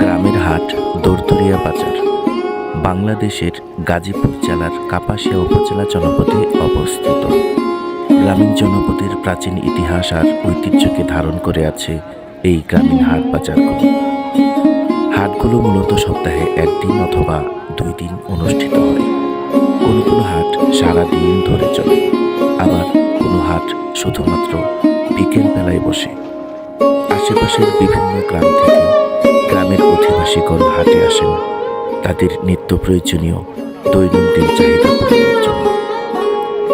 গ্রামের হাট দরদরিয়া বাজার। বাংলাদেশের গাজীপুর জেলার কাপাসিয়া উপজেলা জনপদে অবস্থিত। গ্রামীণ জনপদের প্রাচীন ইতিহাস আর ঐতিহ্যকে ধারণ করে আছে এই গ্রামীণ হাট বাজারগুলো। হাটগুলো মূলত সপ্তাহে একদিন অথবা দুই দিন অনুষ্ঠিত হয়। কোনো কোনো হাট সারা দিন ধরে চলে, আবার কোনো হাট শুধুমাত্র বিকেল বেলায় বসে। আশেপাশের বিভিন্ন গ্রাম থেকে গ্রামের অধিবাসীগণ হাটে আসেন। তাদের নিত্য প্রয়োজনীয় দৈনন্দিন চাহিদা পূরণের জন্য।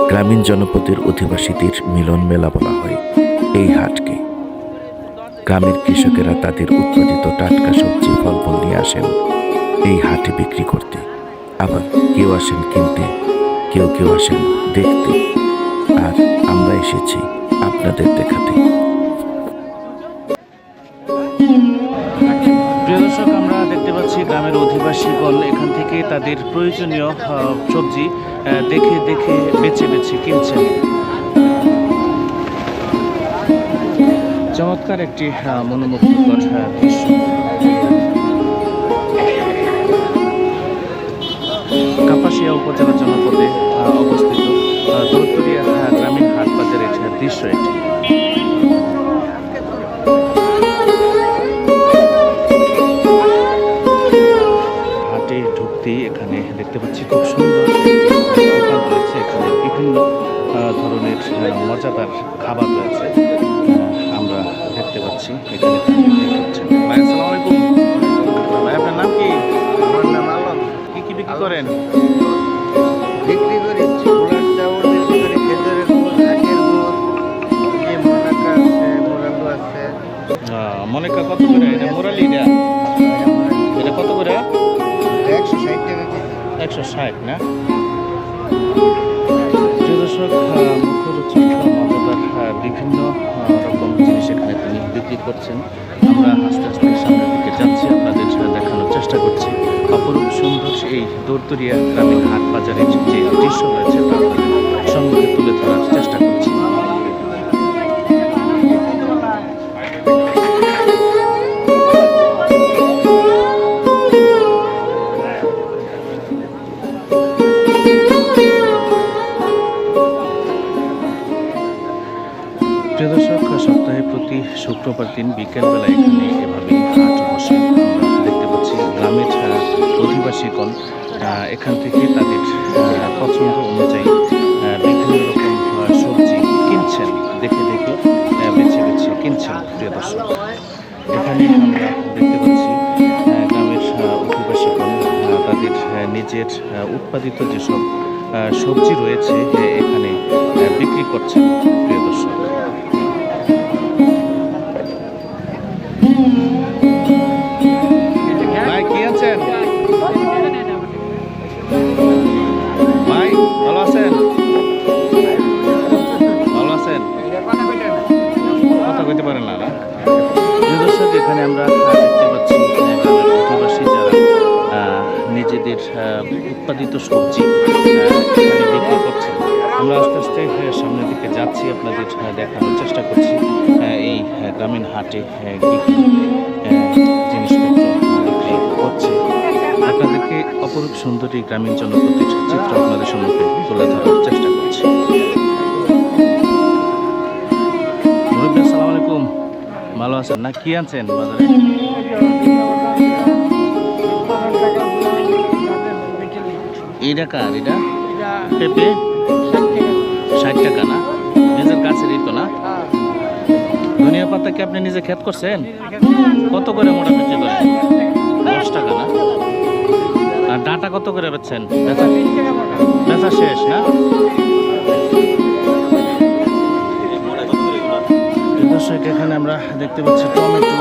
গ্রামীণ জনপদের অধিবাসীদের মিলন মেলা বলা হয় এই হাটকে। গ্রামের কৃষকেরা তাদের উৎপাদিত টাটকা সবজি ফল ফলমূল নিয়ে আসেন। এই হাটে বিক্রি করতে। আবার কেউ আসেন কিনতে, কেউ কেউ আসেন দেখতে। আর আমরা এসেছি আপনাদের দেখাতে। গ্রামের অধিবাসীগণ এখান থেকে তাদের প্রয়োজনীয় সবজি দেখে দেখে বেছে বেছে কিনছেন। চমৎকার একটি মনোমুগ্ধকর দৃশ্য। কাপাসিয়া উপজেলা জনপদে অবস্থিত আহ, দৌতরিয়া গ্রামীণ হাট বাজারের দৃশ্য এটি মজাদার খাবার রয়েছে। আমরা দেখতে পাচ্ছি এখানে তিনি বিক্রি ভাই আসসালামু আলাইকুম। ভাই আপনার নাম কি? আমার নাম আলম। কি কি বিক্রি করেন? বিক্রি করি মোনাকা কত করে? এটা মোরালি এটা এটা কত করে? একশো ষাট টাকা একশো ষাট না? করছেন। আমরা আস্তে আস্তে সামনের দিকে যাচ্ছি আপনাদের দেখানোর চেষ্টা করছি। অপরূপ সুন্দর এই দোরদরিয়া গ্রামীণ হাট বাজারের যে দৃশ্য রয়েছে তা সম্মুখে তুলে ধরার চেষ্টা করছি। দিন বিকেলবেলা এখানে এভাবে হাট বসে। দেখতে পাচ্ছি গ্রামের অধিবাসীগণ এখান থেকে তাদের পছন্দ অনুযায়ী বিভিন্ন রকম সবজি কিনছেন। দেখে দেখে বেছে বেছে কিনছেন, প্রিয় দর্শক। এখানে আমরা দেখতে পাচ্ছি গ্রামের অধিবাসীগণ তাদের নিজের উৎপাদিত যেসব সবজি রয়েছে এখানে বিক্রি করছেন, প্রিয় দর্শক। উৎপাদিত সবজি বিক্রি করছেন আমরা আস্তে আস্তে আহ, সামনের দিকে যাচ্ছি আপনাদের আহ, দেখানোর চেষ্টা করছি এই গ্রামীণ হাটে কি জিনিসপত্র হচ্ছে। আপনাদেরকে অপরূপ সুন্দর গ্রামীণ জনপদের চিত্র আপনাদের সম্মুখে তুলে ধরার চেষ্টা করছি। মুরব্বী আসসালামু আলাইকুম। ভালো আছেন? না কি আনছেন বাজারে? এইটা কার এটা? পেঁপে? ষাট টাকা না? নিজের গাছেরই তো না? ধনিয়া পাতা কি আপনি নিজে ক্ষেত করছেন? কত করে মোটা বিক্রি করেন দশ টাকা না? আর ডাটা কত করে বেচছেন? বেচা বেচা শেষ না? দর্শক এখানে আমরা দেখতে পাচ্ছি টমেটো।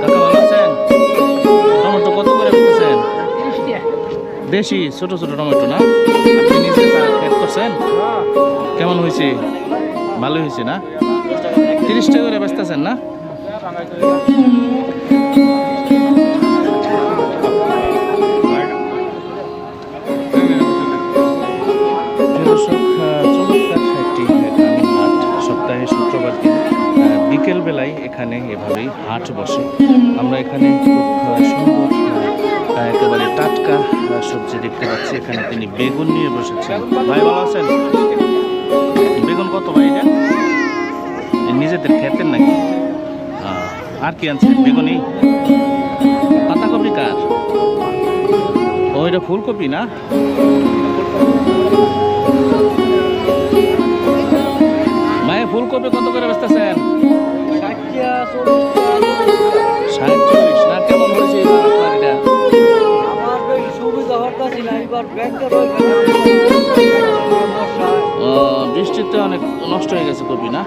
কাকা ভালো আছেন? দেশি, ছোট ছোট টমেটো না? আপনি নিজে করছেন? কেমন হয়েছে? ভালো হয়েছে না? তিরিশ টাকা করে বেচতেছেন না? সপ্তাহে শুক্রবার দিন আহ, বিকেল বিকেল বেলায় এখানে এভাবেই হাট বসে। আমরা এখানে সুন্দর একেবারে টাটকা সবজি দেখতে পাচ্ছি। এখানে তিনি বেগুন নিয়ে বসেছেন। ভাই ভালো আছেন? বেগুন কত ভাই এটা? নিজেদের খেতেন নাকি? আর কি আনছেন? বেগুনি? পাতাকপি কার? ও এটা ফুলকপি না? মায়ে ফুলকপি কত করে বেচতেছেন? ষাট চল্লিশ না কেমন হয়েছে এবার আপনার এটা আমার বেশি সুবিধা হতাছি না এবার ব্যাংকের বৃষ্টিতে অনেক নষ্ট হয়ে গেছে কপি না?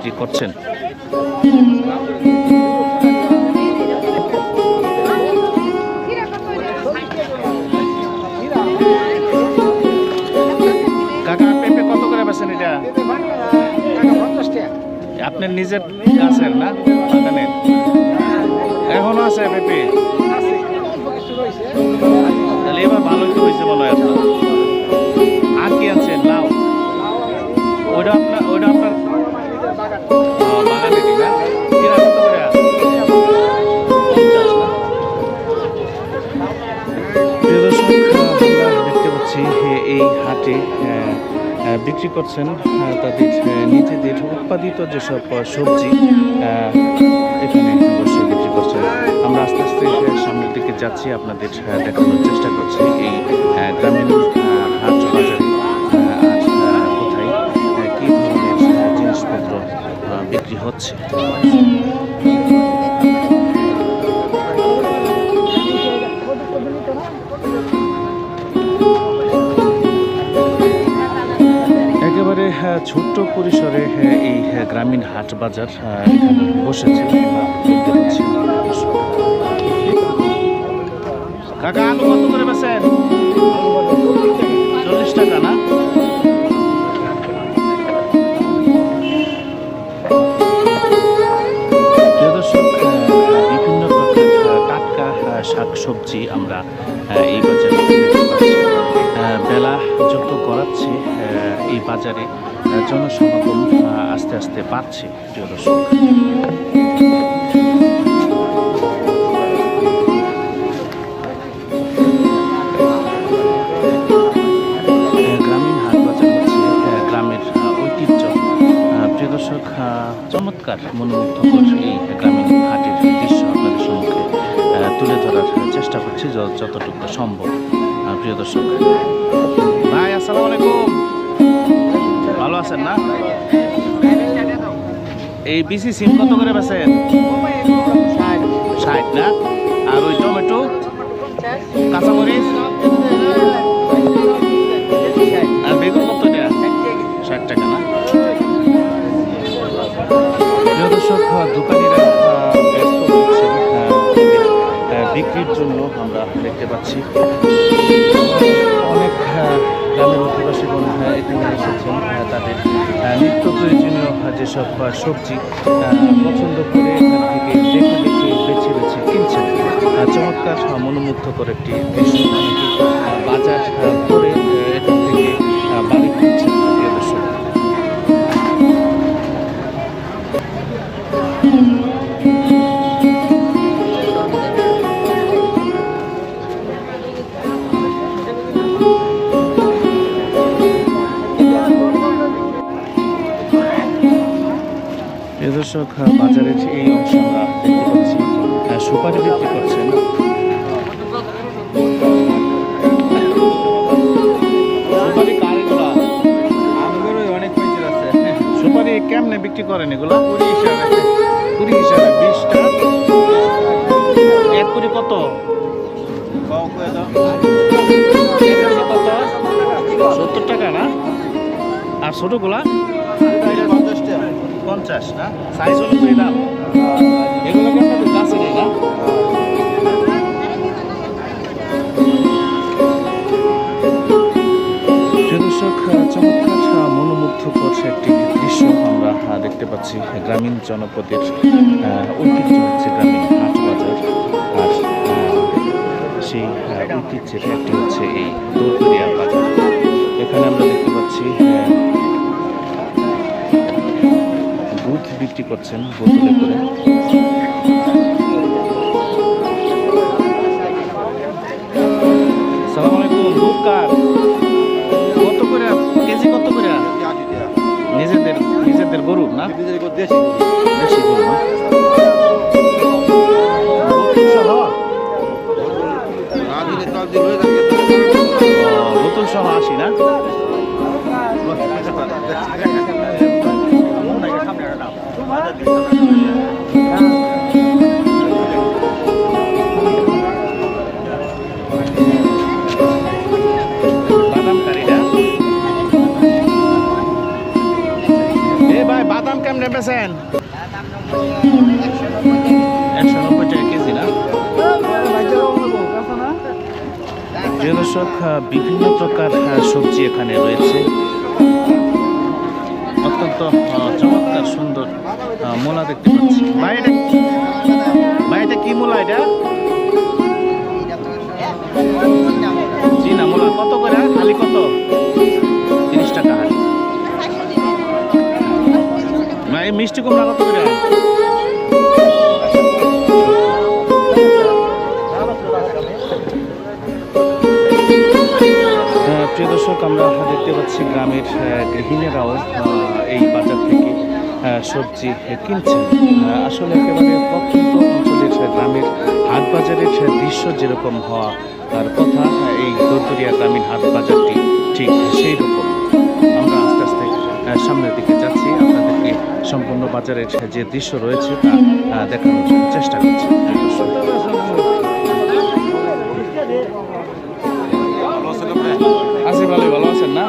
বিক্রি করছেন। কাকা আপনার নিজের গাছের না? বাগানের? এখনও আছে পেঁপে তাহলে এবার ভালোই তো হয়েছে মনে হয় আপনার। আর কি আছে? লাউ। ওইটা আপনার ওইটা আপনার এই হাটে বিক্রি করছেন তাদের নিজেদের উৎপাদিত যেসব সবজি এখানে বসে বিক্রি করছেন আমরা আস্তে আস্তে সামনের দিকে যাচ্ছি, আপনাদের দেখানোর চেষ্টা করছি। এই গ্রামীণ হচ্ছে। একেবারে ছোট্ট পরিসরে এই গ্রামীণ হাট বাজার বসেছে কাকা, আলু কত করে বেছেন চল্লিশ টাকা না? সবজি আমরা এই বাজারে বেলা যত গড়াচ্ছে এই বাজারে জনসমাগম আস্তে আস্তে বাড়ছে, প্রিয় দর্শক। চমৎকার মনোমুগ্ধকর এই গ্রামীণ হাটের দৃশ্য আপনাদের সম্মুখে তুলে ধরার চেষ্টা করছি যতটুকু সম্ভব। প্রিয় দর্শক, ভাই, আসসালামু আলাইকুম। ভালো আছেন না? এই বিসি সিম কত করে বেছেন ষাট না? আর ওই টমেটো? কাঁচামরিচ? আর বেগুন কত ষাট টাকা না? প্রিয় দর্শক, দোকানিরা জন্য আমরা দেখতে পাচ্ছি। অনেক আহ, গ্রামের অধিবাসী বন্ধুরা এখানে এসেছেন তাদের নিত্য প্রয়োজনীয় যেসব সবজি পছন্দ করে এখান থেকে দেখে দেখে বেছে বেছে কিনছেন। চমৎকার মনোমুগ্ধকর একটি দৃশ্য। বাজার করে দর্শক বাজারের এই অংশ আমরা দেখতে পাচ্ছি। সুপারি বিক্রি করছেন। সুপারি কেমনে বিক্রি করেন এগুলো? কুড়ি হিসাবে। কুড়ি হিসাবে বিশটা? এক কুড়ি কত? করে এক কুড়ি কত সত্তর টাকা না? আর ছোটগুলা? পঞ্চাশ, না? সাইজ অনুযায়ী দাম এগুলো একটি দৃশ্য আমরা দেখতে পাচ্ছি গ্রামীণ জনপদের ঐতিহ্য হচ্ছে গ্রামীণ হাট বাজার। আর সেই ঐতিহ্যের একটি হচ্ছে এই দৌড়দুরিয়া বাজার। এখানে আমরা দেখতে পাচ্ছি বিক্রি করছেন বোতলে করে। দর্শক বিভিন্ন প্রকার সবজি এখানে রয়েছে। অত্যন্ত চমৎকার, সুন্দর মূলা দেখতে পাচ্ছি। ভাই এটা ভাই কি মূলা এটা? চীনা মূলা। কত করে? খালি কত? তিরিশ টাকা। ভাই, মিষ্টি কুমড়া কত করে? প্রিয় দর্শক, আমরা দেখতে পাচ্ছি গ্রামের গৃহিণীরাও এই বাজার থেকে সবজি কিনছেন। আসলে একেবারে প্রত্যন্ত অঞ্চলের গ্রামের হাট বাজারের দৃশ্য যেরকম হওয়া তার কথা এই দরদরিয়া গ্রামীণ হাট বাজারটি ঠিক সেই রকম। আমরা আস্তে আস্তে সামনের দিকে যাচ্ছি। আপনাদেরকে সম্পূর্ণ বাজারের যে দৃশ্য রয়েছে তা দেখানোর চেষ্টা করছি। আছি ভালোই ভালো আছেন না?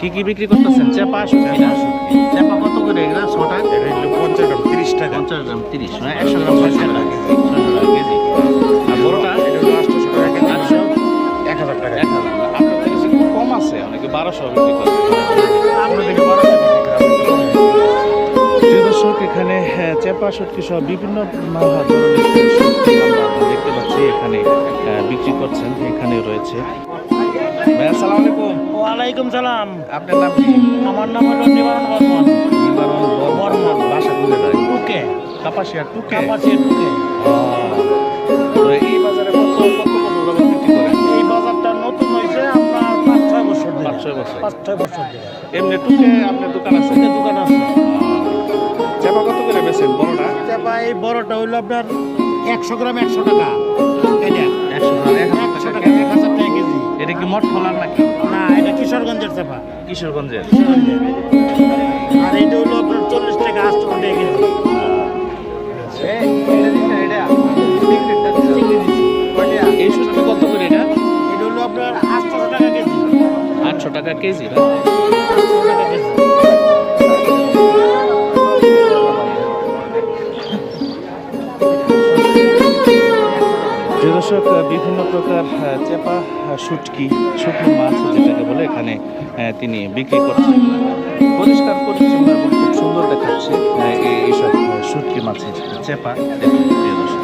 কি কি বিক্রি করতেছেন? চেপা শুটকি না চেপা কত করে এগুলা? ছটা? পঞ্চাশ গ্রাম তিরিশ টাকা। পঞ্চাশ গ্রাম তিরিশ না একশো গ্রাম ছয়শো টাকা ছয়শো টাকা কেজি। আর বড়টা? আটশো এক হাজার টাকা এক হাজার। আপনার কম আছে অনেকে বারোশো বিক্রি করে। প্রিয় চেপা শুটকি সহ বিভিন্ন দেখতে পাচ্ছি এখানে বিক্রি করছেন এখানে রয়েছে। আসসালামু আলাইকুম। ওয়ালাইকুম সালাম। আপনার নাম কি? আমার নাম হলো নিবারণ বর্মন। নিবারণ বর্মন। বাসা কোথায় যায় টুকে। কাপাসিয়া টুকে? কাপাসি টুকে। তো এই বাজারে কত কত কত দামে বিক্রি করেন? এই বাজারটা নতুন হয়েছে আপনার পাঁচ ছয় বছর পাঁচ ছয় বছর। পাঁচ ছয় বছর এমনি টুকে আপনার দোকান আছে? দোকান আছে। চেপা কত করে বেছেন বড়টা? চাপা এই বড়টা হইল আপনার একশো গ্রাম একশো টাকা। একশো গ্রাম এক একশো টাকা। টাকা এক হাজার টাকা কেজি। এটা কি মঠ খোলার নাকি? না এটা কিশোরগঞ্জের চাপা। কিশোরগঞ্জের। আর এটা হইল আপনার চল্লিশ টাকা আটশো টাকা কেজি। এই কত করে এটা? এটা হলো আপনার আটশো টাকা কেজি। আটশো টাকা কেজি আটশো টাকা কেজি। দর্শক বিভিন্ন প্রকার চেপা শুটকি শুকনো মাছ যেটাকে বলে, এখানে তিনি বিক্রি করছেন। পরিষ্কার পরিচ্ছন্ন এবং খুব সুন্দর দেখাচ্ছে এইসব শুটকি মাছের চেপা দর্শক।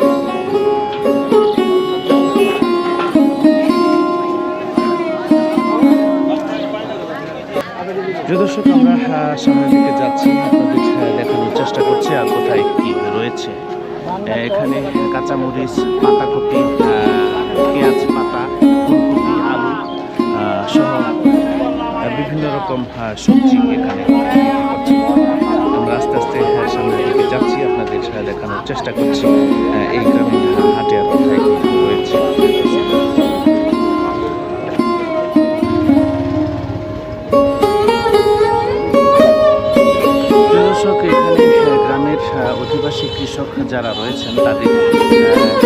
দর্শক, আমরা সামনের দিকে যাচ্ছি, আপনাদের দেখানোর চেষ্টা করছি, আর কোথায় কি রয়েছে। এখানে কাঁচামরিচ, পাতাকপি পেঁয়াজ পাতা, ফুলকপি, আলু সহ বিভিন্ন রকম সবজি এখানে আমরা আস্তে আস্তে সামনের দিকে যাচ্ছি, আপনাদের দেখানোর চেষ্টা করছি এই গ্রামীণ হাটে রয়েছে অধিবাসী কৃষক যারা রয়েছেন তাদের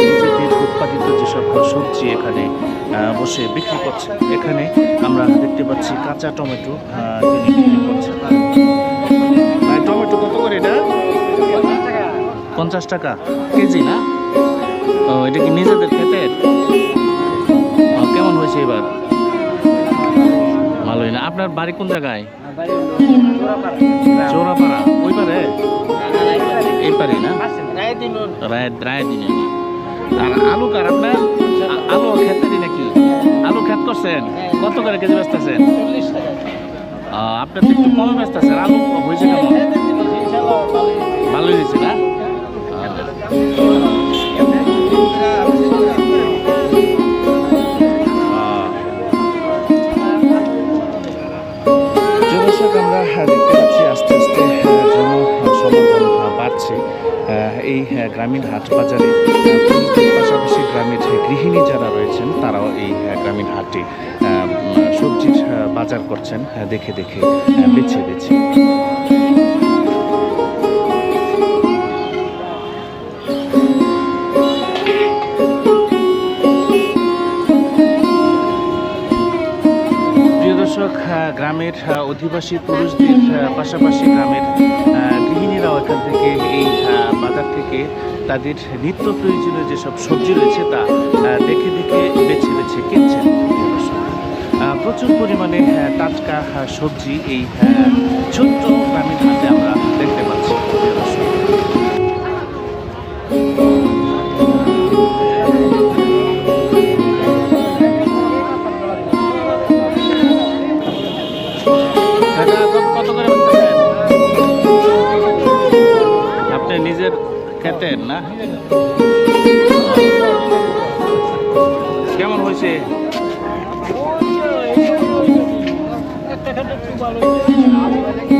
নিজেদের উৎপাদিত যেসব সবজি এখানে বসে বিক্রি করছেন। এখানে আমরা দেখতে পাচ্ছি কাঁচা টমেটো তিনি বিক্রি করছেন। টমেটো কত করে এটা? পঞ্চাশ টাকা। কেজি না? ও এটা কি নিজেদের ও, কেমন হয়েছে এবার? আপনার বাড়ি কোন জায়গায়? চৌরাপাড়া ওই পারে? এই পারে না? রায় রায় দিনে আর আলু কার আপনার? আলু খেতে নাকি আলু খেত করছেন? কত করে কেজি বেচতেছেন? আপনার তো একটু কমে বেচতেছেন। আলু হয়েছে কেমন? ভালোই। হয়েছে না? আমরা দেখতে পাচ্ছি আস্তে আস্তে জনসমাগম বাড়ছে। এই গ্রামীণ হাট বাজারে পাশাপাশি গ্রামের গৃহিণী যারা রয়েছেন, তারাও এই গ্রামীণ হাটে সবজির বাজার করছেন দেখে দেখে বেছে বেছে। আহ, অধিবাসী পুরুষদের পাশাপাশি গ্রামের গৃহিণীরাও এখান থেকে এই বাজার থেকে তাদের নিত্য প্রয়োজনীয় যেসব সবজি রয়েছে তা দেখে দেখে বেছে বেছে কিনছেন। প্রচুর পরিমাণে টাটকা সবজি এই ছোট্ট গ্রামের হাতে আমরা দেখতে পাচ্ছি। খেতেন না? কেমন হয়েছে?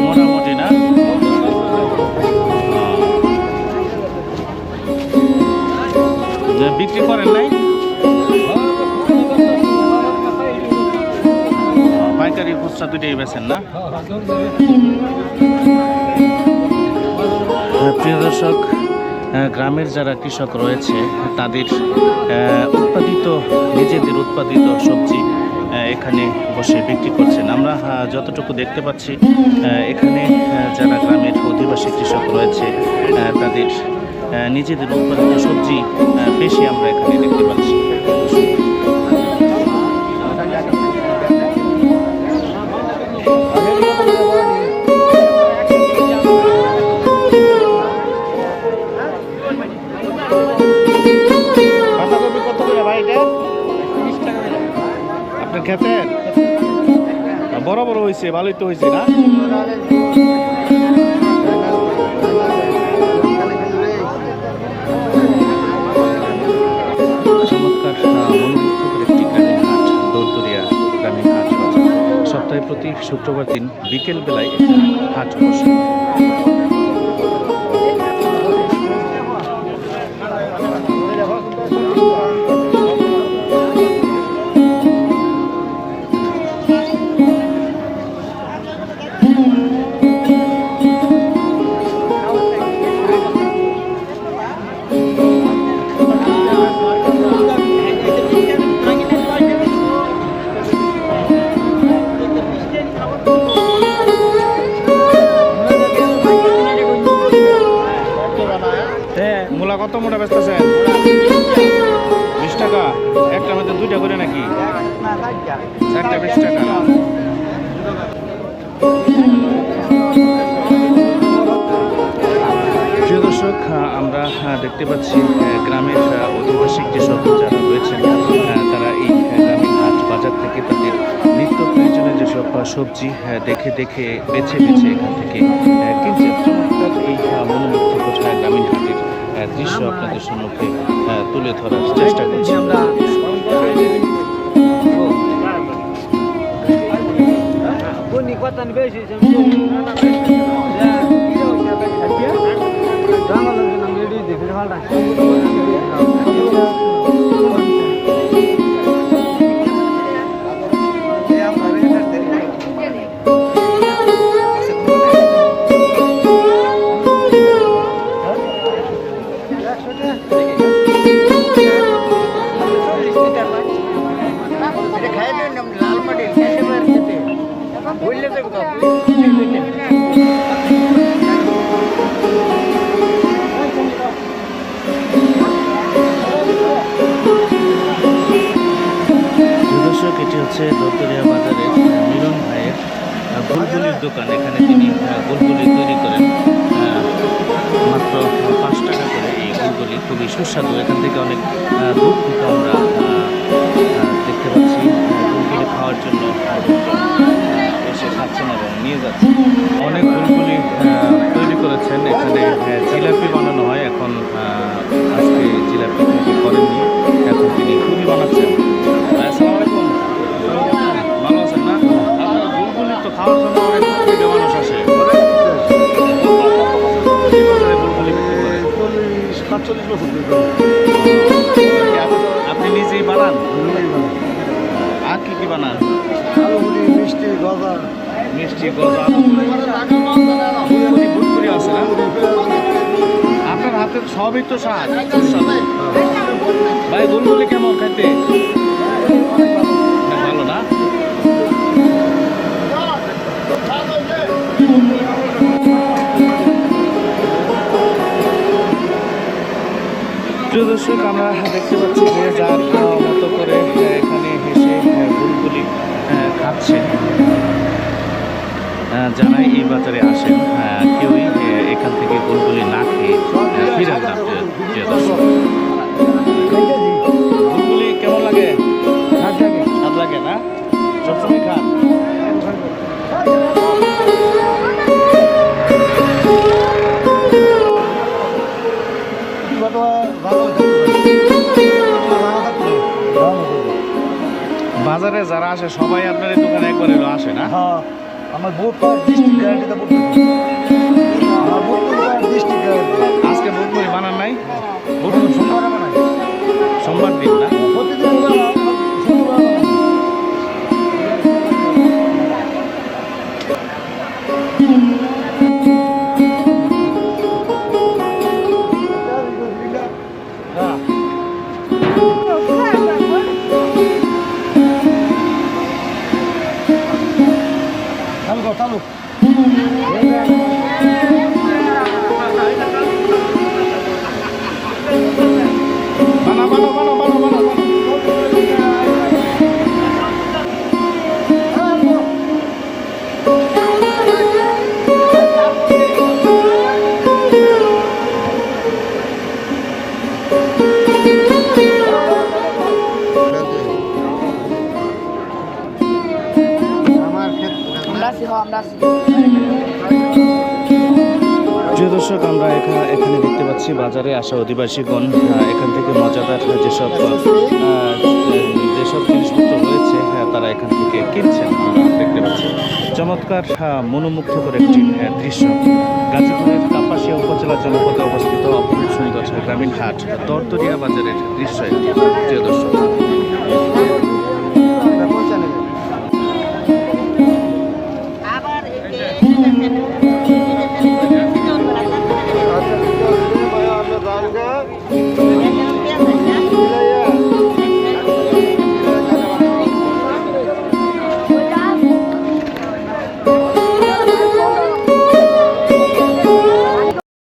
মোটামুটি না? বিক্রি করেন নাই? পাইকারি খুচরা দুটোই বেছেন না? আহ, প্রিয় দর্শক গ্রামের যারা কৃষক রয়েছে, তাদের উৎপাদিত, নিজেদের উৎপাদিত সবজি এখানে বসে বিক্রি করছেন। আমরা যতটুকু দেখতে পাচ্ছি এখানে যারা গ্রামের অধিবাসী কৃষক রয়েছে তাদের নিজেদের উৎপাদিত সবজি বেশি আমরা এখানে দেখতে পাচ্ছি। খেতের বড় বড় হয়েছে ভালোই তো হয়েছে না? সপ্তাহে প্রতি শুক্রবার দিন বিকেল বেলায় হাট বসে। মূলা কত মোটা বেচতেছেন বিশ টাকা। একটা মধ্যে দুইটা করে নাকি? চারটা বিশ টাকা। দর্শক আমরা দেখতে পাচ্ছি গ্রামের অধিবাসী কৃষক যারা রয়েছেন আহ, তারা এই গ্রামীণ হাট বাজার থেকে তাদের নিত্য প্রয়োজনীয় যেসব সবজি দেখে দেখে বেছে বেছে এখান থেকে কিনছেন। চমৎকার এই আহ, মনোমুগ্ধকর গ্রামীণ হাটের দৃশ্য আপনাদের সম্মুখে তুলে ধরার চেষ্টা করছি। আমরা এটা হচ্ছে দত্তরিয়া বাজারের আহ, মিলন ভাইয়ের বুলবুলির দোকান। এখানে তিনি বুলবুলি তৈরি করেন। মাত্র পাঁচ টাকা করে এই বুলবুলি খুবই সুস্বাদু। এখান থেকে অনেক দূর থেকে আমরা দেখতে পাচ্ছি। বুলবুলি খাওয়ার জন্য এসে খাচ্ছেন এবং নিয়ে যাচ্ছেন। অনেক আহ, তৈরি করেছেন। এখানে জিলাপি বানানো হয়। এখন আজকে জিলাপি করেননি। এখন তিনি খুবই বানাচ্ছেন। আপনি নিজেই বানান? আর কি কি বানান? মিষ্টি, গজা মিষ্টি গজা বুলবুলি আছে না? আপনার হাতের সবই তো স্বাদ। ভাই, বুলবুলি কেমন খাইতে প্রিয় দর্শক আমরা দেখতে পাচ্ছি যে যার মতো করে এখানে হেসে ফুলগুলি আহ, খাচ্ছে। যারাই এই বাজারে আসেন। কেউই এখান থেকে ফুলগুলি না খেয়ে ফিরে না প্রিয় দর্শক। বাজারে যারা আসে সবাই আপনার এই দোকানে একবার এলো আসে না? হ্যাঁ আমার বোট ডিস্ট্রিক্ট গ্যারান্টিতে দেবো আমার বোট ডিস্ট্রিক্ট গ্যারান্টি আজকে বুলবুলি বানান নাই? বুলবুলি সোমবার বানাই সোমবার দিন না? এখানে বাজারে আসা অধিবাসীগণ এখান থেকে মজাদার যেসব যেসব জিনিসপত্র রয়েছে আহ, তারা এখান থেকে কিনছেন। দেখতে পাচ্ছি চমৎকার মনোমুগ্ধকর একটি দৃশ্য। গাজীপুরের কাপাসিয়া উপজেলা জনপদে অবস্থিত অপূর্ব সুন্দর গ্রামীণ হাট দরদরিয়া বাজারের দৃশ্য একটি। প্রিয় দর্শক